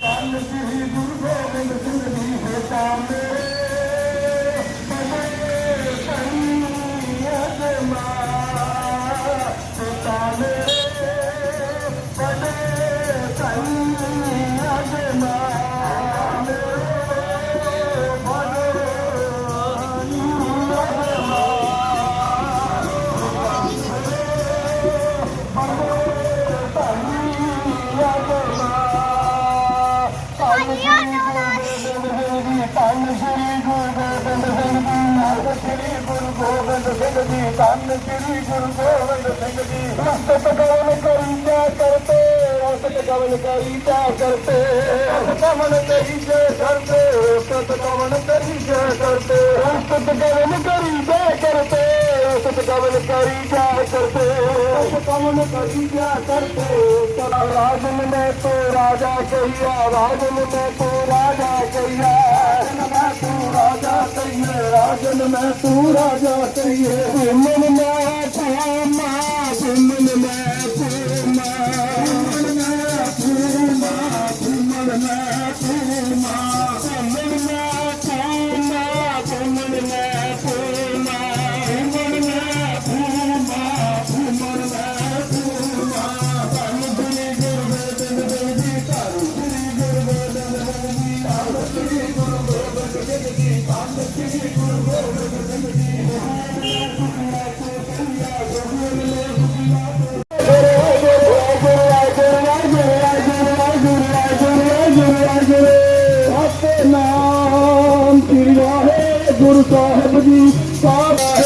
Bye. ਧੰਨ ਸ੍ਰੀ ਗੁਰੂ ਗੋਬਿੰਦ ਸਿੰਘ ਜੀ ਰਸਤ ਗੁਰੂ ਕਰੀ ਜਾ ਕਰਤੇ, ਰਸਤ ਕਵਨ ਕਰੀ ਜਾ ਕਰਤੇ ਰਸਤ ਕਵਨ ਕਰੀ ਜਾ ਕਰਤੇ ਰਸਤ ਕਵਨ ਕਰੀ ਜਾ ਕਰਤੇ ਰਸਤ ਕਵਨ ਕਰੀ ਜਾ ਕਰਤੇ ਰਸਤ ਕਵਨ ਕਰੀ ਜਾ ਕਰਤੇ। सत कमल करी जा करते सत कमल करी जा करते राज में तो राजा कहिया राज में तो राजा कहिया तू राजा कहिए राजन में तू राजा कहिए मन में पूमा मन में पूमा मन में पूमा मन में पूमा ਗੁਰੂ ਸਾਹਿਬ ਜੀ ਸਾਰਾ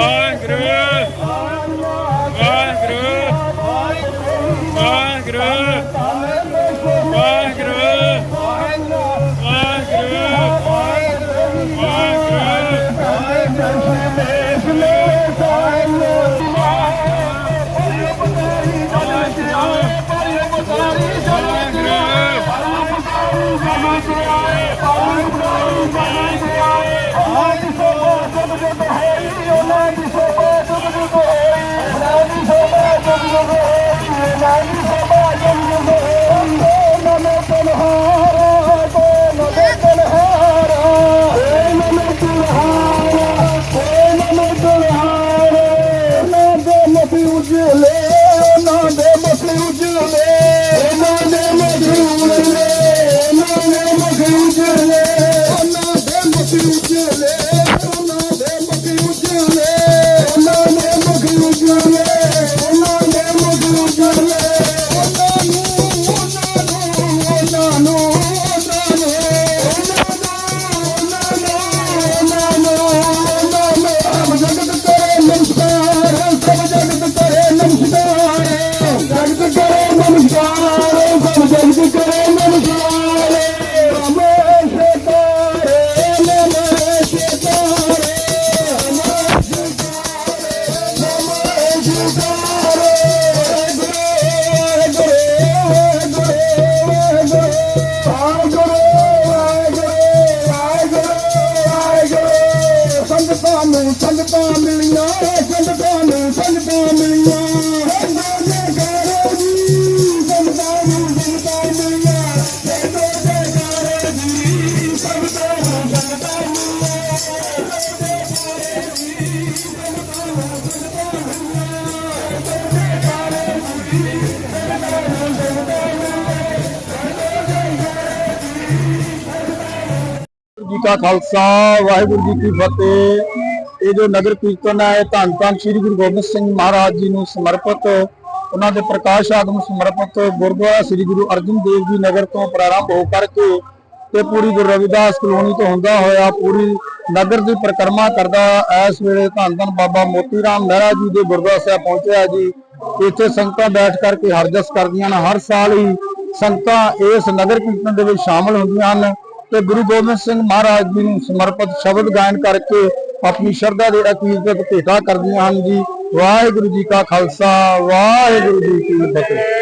ਵਾਹਿਗੁਰੂ ਵਾਹਿਗੁਰੂ ਵਾਹਿਗੁਰੂ ਵਾਹਿਗੁਰੂ ਵਾਹਿਗੁਰੂ ਉਜਲੇ ਨਾ Future, Oh, Thunderbomb, Thunderbomb, Million, Thunderbomb, Thunderbomb, Million. ਕਾ ਖਾਲਸਾ, ਵਾਹਿਗੁਰੂ ਜੀ ਕੀ ਫਤਿਹ। ਇਹ ਜੋ ਨਗਰ ਕੀਰਤਨ ਹੈ ਧੰਨ ਧੰਨ ਸ੍ਰੀ ਗੁਰੂ ਗੋਬਿੰਦ ਸਿੰਘ ਮਹਾਰਾਜ ਜੀ ਨੂੰ ਸਮਰਪਿਤ, ਉਹਨਾਂ ਦੇ ਪ੍ਰਕਾਸ਼ ਆਗਮ ਸਮਰਪਿਤ ਗੁਰਦੁਆਰਾ ਸ੍ਰੀ ਗੁਰੂ ਅਰਜਨ ਦੇਵ ਜੀ ਨਗਰ ਤੋਂ ਪ੍ਰਾਰੰਭ ਹੋ ਕਰਕੇ ਤੇ ਪੂਰੀ ਗੁਰੂ ਰਵਿਦਾਸ ਕਲੋਨੀ ਤੋਂ ਹੁੰਦਾ ਹੋਇਆ ਪੂਰੀ ਨਗਰ ਦੀ ਪਰਿਕਰਮਾ ਕਰਦਾ ਇਸ ਵੇਲੇ ਧੰਨ ਧੰਨ ਬਾਬਾ ਮੋਤੀ ਰਾਮ ਮਹਿਰਾ ਜੀ ਦੇ ਗੁਰਦੁਆਰਾ ਸਾਹਿਬ ਪਹੁੰਚਿਆ ਜੀ। ਇੱਥੇ ਸੰਗਤਾਂ ਬੈਠ ਕਰਕੇ ਹਰਜਸ ਕਰਦੀਆਂ ਹਨ। ਹਰ ਸਾਲ ਹੀ ਸੰਗਤਾਂ ਇਸ ਨਗਰ ਕੀਰਤਨ ਦੇ ਵਿੱਚ ਸ਼ਾਮਲ ਹੁੰਦੀਆਂ ਹਨ। ਤੇ ਗੁਰੂ ਗੋਬਿੰਦ ਸਿੰਘ ਮਹਾਰਾਜ ਜੀ ਨੂੰ ਸਮਰਪਿਤ ਸ਼ਬਦ ਗਾਇਨ ਕਰਕੇ ਆਪਣੀ ਸ਼ਰਧਾ ਦੇ ਅਕੀਦਤ ਭੇਟਾ ਕਰਦੀਆਂ ਹਨ ਜੀ, ਵਾਹਿਗੁਰੂ ਜੀ ਕਾ ਖਾਲਸਾ, ਵਾਹਿਗੁਰੂ ਜੀ ਕੀ ਫਤਿਹ।